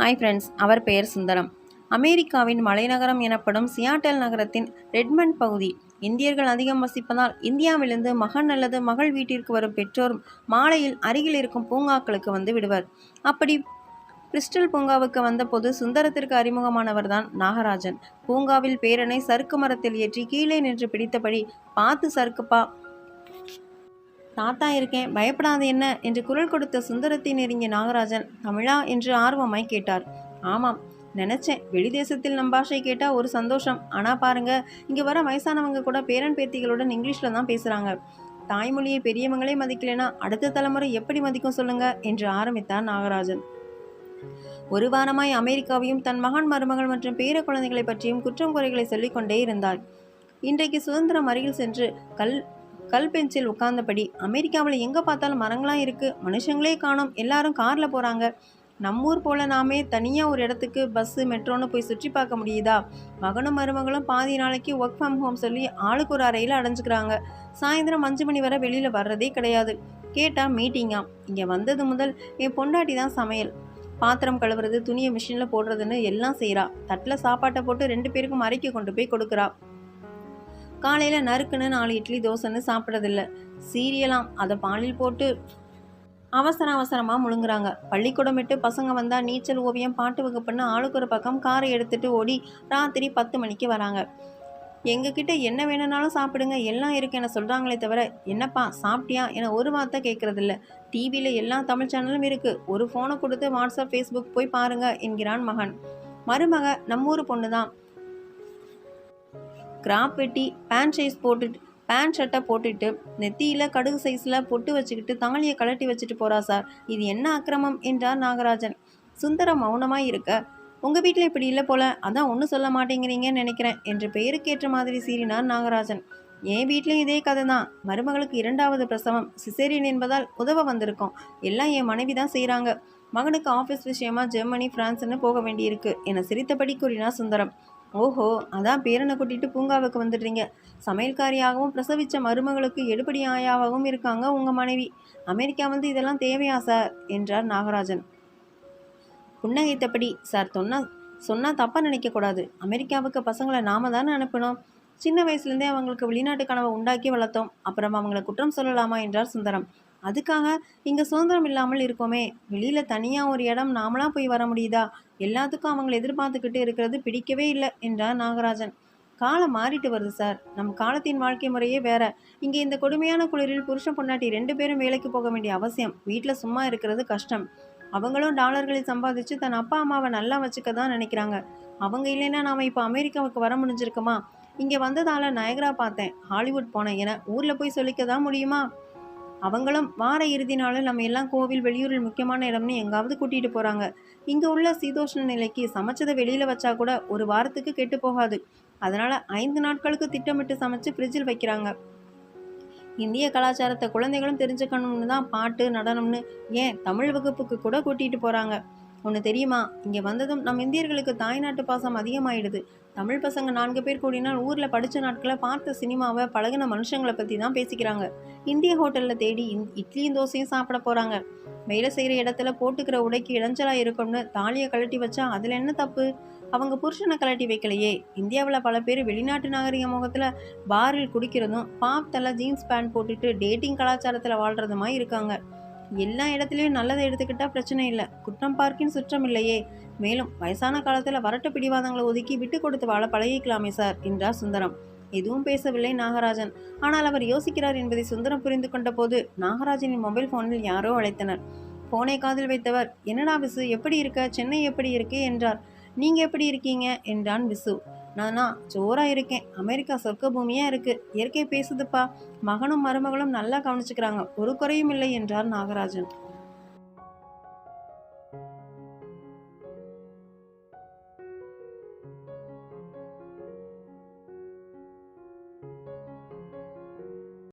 Hi friends அவர் பெயர் சுந்தரம். அமெரிக்காவின் மலைநகரம் எனப்படும் சியாட்டல் நகரத்தின் ரெட்மண்ட் பகுதி. இந்தியர்கள் அதிகம் வசிப்பதால் இந்தியாவிலிருந்து மகன் அல்லது மகள் வீட்டிற்கு வரும் பெற்றோரும் மாலையில் அருகில் இருக்கும் பூங்காக்களுக்கு வந்து விடுவர். அப்படி கிறிஸ்டல் பூங்காவுக்கு வந்தபோது சுந்தரத்திற்கு அறிமுகமானவர் தான் நாகராஜன். பூங்காவில் பேரனை சறுக்கு மரத்தில் ஏற்றி கீழே நின்று பிடித்தபடி பார்த்து சறுக்குப்பா தாத்தா இருக்கேன் பயப்படாத என்ன? என்று குரல் கொடுத்த சுந்தரத்தை நெருங்கிய நாகராஜன் தமிழா என்று ஆர்வமாய் கேட்டார். ஆமாம் நினச்சேன். வெளிதேசத்தில் நம் பாஷை கேட்டால் ஒரு சந்தோஷம். ஆனால் பாருங்க இங்கே வர வயசானவங்க கூட பேரன் பேத்திகளுடன் இங்கிலீஷில் தான் பேசுகிறாங்க தாய்மொழியை பெரியவங்களே மதிக்கலைன்னா அடுத்த தலைமுறை எப்படி மதிக்கும் சொல்லுங்க? என்று ஆரம்பித்தார் நாகராஜன். ஒரு வாரமாய் அமெரிக்காவையும் தன் மகன் மருமகள் மற்றும் பேர குழந்தைகளை பற்றியும் குற்றம் குறைகளை சொல்லிக்கொண்டே இருந்தார் இன்றைக்கு சுதந்திரம் அருகில் சென்று கல் கல் பெஞ்சில் உட்கார்ந்தபடி அமெரிக்காவில் எங்கே பார்த்தாலும் மரங்களாம் இருக்குது மனுஷங்களே காணோம். எல்லாரும் காரில் போகிறாங்க நம்மூர் போல் நாமே தனியாக ஒரு இடத்துக்கு பஸ்ஸு மெட்ரோன்னு போய் சுற்றி பார்க்க முடியுதா? மகனும் மருமகளும் பாதி நாளைக்கு ஒர்க் ஃப்ரம் ஹோம் சொல்லி ஆளுக்கு ஒரு அறையில் அடைஞ்சுக்கிறாங்க. சாயந்தரம் அஞ்சு மணி வரை வெளியில் வர்றதே கிடையாது. கேட்டால் மீட்டிங்காம் இங்கே வந்தது முதல் என் பொண்டாட்டி தான் சமையல். பாத்திரம் கழுவுறது துணியை மிஷினில் போடுறதுன்னு எல்லாம் செய்கிறா தட்டில் சாப்பாட்டை போட்டு ரெண்டு பேருக்கும் அறைக்கு கொண்டு போய் கொடுக்குறா. காலையில் நறுக்குன்னு நாலு இட்லி தோசைன்னு சாப்பிட்றதில்ல. சீரியலாம் அதை பாலில் போட்டு அவசர அவசரமாக முழுங்குறாங்க. பள்ளிக்கூடம் விட்டு பசங்க வந்தால் நீச்சல் ஓவியம் பாட்டு வகுப்புன்னு ஆளுக்கு ஒரு பக்கம் காரை எடுத்துட்டு ஓடி ராத்திரி பத்து மணிக்கு வராங்க. எங்ககிட்ட என்ன வேணும்னாலும் சாப்பிடுங்க எல்லாம் இருக்கு என சொல்கிறாங்களே தவிர என்னப்பா சாப்பிட்டியா? என ஒரு வார்த்தை கேட்குறதில்ல டிவியில் எல்லா தமிழ் சேனலும் இருக்குது ஒரு ஃபோனை கொடுத்து வாட்ஸ்அப் ஃபேஸ்புக் போய் பாருங்க என்கிறான் மகன். மருமக நம்மூர் பொண்ணு தான் கிராப் வெட்டி பேண்ட் சைஸ் போட்டுட்டு பேண்ட் ஷர்ட்டை போட்டுட்டு நெத்தியில் கடுகு சைஸில் பொட்டு வச்சுக்கிட்டு தாலியை கழட்டி வச்சுட்டு போகிறா சார். இது என்ன அக்கிரமம்? என்றார் நாகராஜன். சுந்தரம் மௌனமாக இருக்க உங்கள் வீட்டில் இப்படி இல்லை போல. அதான் ஒன்றும் சொல்ல மாட்டேங்கிறீங்கன்னு நினைக்கிறேன் என்று பெயருக்கேற்ற மாதிரி சீறினார் நாகராஜன். என் வீட்லேயும் இதே கதை தான். மருமகளுக்கு இரண்டாவது பிரசவம். சிசேரியன் என்பதால் உதவ வந்திருக்கோம். எல்லாம் என் மனைவி தான் செய்கிறாங்க மகனுக்கு ஆஃபீஸ் விஷயமா ஜெர்மனி பிரான்ஸ்னு போக வேண்டியிருக்கு என சிரித்தபடி கூறினார் சுந்தரம். ஓஹோ அதான் பேரனை கூட்டிட்டு பூங்காவுக்கு வந்துடுறீங்க. சமையல்காரியாகவும் பிரசவித்த மருமகளுக்கு எடுபடி ஆயாவாகவும் இருக்காங்க உங்கள் மனைவி. அமெரிக்கா வந்து இதெல்லாம் தேவையா சார்? என்றார் நாகராஜன். புன்னகைத்தபடி சார் சொன்னா சொன்னால் தப்பாக நினைக்கக்கூடாது அமெரிக்காவுக்கு பசங்களை நாம தானே அனுப்பணும். சின்ன வயசுலேருந்தே அவங்களுக்கு வெளிநாட்டு கனவை உண்டாக்கி வளர்த்தோம். அப்புறம் அவங்களை குற்றம் சொல்லலாமா என்றார் சுந்தரம். அதுக்காக இங்கே சுதந்திரம் இல்லாமல் இருக்கோமே. வெளியில் தனியாக ஒரு இடம் நாமளாக போய் வர முடியுதா? எல்லாத்துக்கும் அவங்களை எதிர்பார்த்துக்கிட்டு இருக்கிறது பிடிக்கவே இல்லை என்றார் நாகராஜன். காலம் மாறிட்டு வருது சார். நம் காலத்தின் வாழ்க்கை முறையே வேற. இங்கே இந்த கொடுமையான குளிரில் புருஷன் பொண்டாட்டி ரெண்டு பேரும் வேலைக்கு போக வேண்டிய அவசியம். வீட்டில் சும்மா இருக்கிறது கஷ்டம். அவங்களும் டாலர்களை சம்பாதிச்சு தன் அப்பா அம்மாவை நல்லா வச்சுக்க தான் நினைக்கிறாங்க. அவங்க இல்லைன்னா நாம் இப்போ அமெரிக்காவுக்கு வர முடிஞ்சிருக்குமா? இங்கே வந்ததால் நயகரா பார்த்தேன். ஹாலிவுட் போனேன் என ஊரில் போய் சொல்லிக்க தான் முடியுமா? அவங்களும் வார இறுதி நாளில் நம்ம எல்லாம் கோவில் வெளியூரில் முக்கியமான இடம்னு எங்காவது கூட்டிகிட்டு போகிறாங்க இங்கே உள்ள சீதோஷ்ண நிலைக்கு சமைச்சதை வெளியில் வச்சா கூட ஒரு வாரத்துக்கு கெட்டு போகாது. அதனால் ஐந்து நாட்களுக்கு திட்டமிட்டு சமைச்சு ஃப்ரிட்ஜில் வைக்கிறாங்க. இந்திய கலாச்சாரத்தை குழந்தைகளும் தெரிஞ்சுக்கணும்னு தான் பாட்டு நடனம்னு ஏன் தமிழ் வகுப்புக்கு கூட கூட்டிகிட்டு போகிறாங்க ஒன்று தெரியுமா? இங்கே வந்ததும் நம் இந்தியர்களுக்கு தாய்நாட்டு பாசம் அதிகமாயிடுது. தமிழ் பசங்க நான்கு பேர் கூடினால் ஊரில் படித்த நாட்களை பார்த்த சினிமாவை பழகின மனுஷங்களை பற்றி தான் பேசிக்கிறாங்க. இந்திய ஹோட்டலில் தேடி இந் இட்லியும் தோசையும் சாப்பிட போகிறாங்க வேலை செய்கிற இடத்துல போட்டுக்கிற உடைக்கு இடைஞ்சலாக இருக்கும்னு தாலியை கழட்டி வச்சா அதில் என்ன தப்பு? அவங்க புருஷனை கழட்டி வைக்கலையே. இந்தியாவில் பல பேர் வெளிநாட்டு நாகரிக முகத்தில் பாரில் குடிக்கிறதும் பாப் தலை ஜீன்ஸ் பேண்ட் போட்டுட்டு டேட்டிங் கலாச்சாரத்தில் வாழ்கிறதுமாய் இருக்காங்க. எல்லா இடத்துலையும் நல்லதை எடுத்துக்கிட்டால் பிரச்சனை இல்லை. குற்றம் பார்க்கின் சுற்றம் இல்லையே. மேலும் வயசான காலத்தில் வரட்டு பிடிவாதங்களை ஒதுக்கி விட்டு கொடுத்து வாழ பழகிக்கலாமே சார் என்றார் சுந்தரம். எதுவும் பேசவில்லை நாகராஜன். ஆனால் அவர் யோசிக்கிறார் என்பதை சுந்தரம் புரிந்து கொண்ட போது நாகராஜனின் மொபைல் ஃபோனில் யாரோ அழைத்தனர். போனை காதில் வைத்தவர் என்னடா விசு எப்படி இருக்க? சென்னை எப்படி இருக்கு? என்றார். நீங்க எப்படி இருக்கீங்க? என்றான் விசு. நானா ஜோராக இருக்கேன். அமெரிக்கா சொர்க்க பூமியாக இருக்குது இயற்கை பேசுதுப்பா. மகனும் மருமகளும் நல்லா கவனிச்சுக்கிறாங்க. ஒரு குறையும் இல்லை என்றார் நாகராஜன்.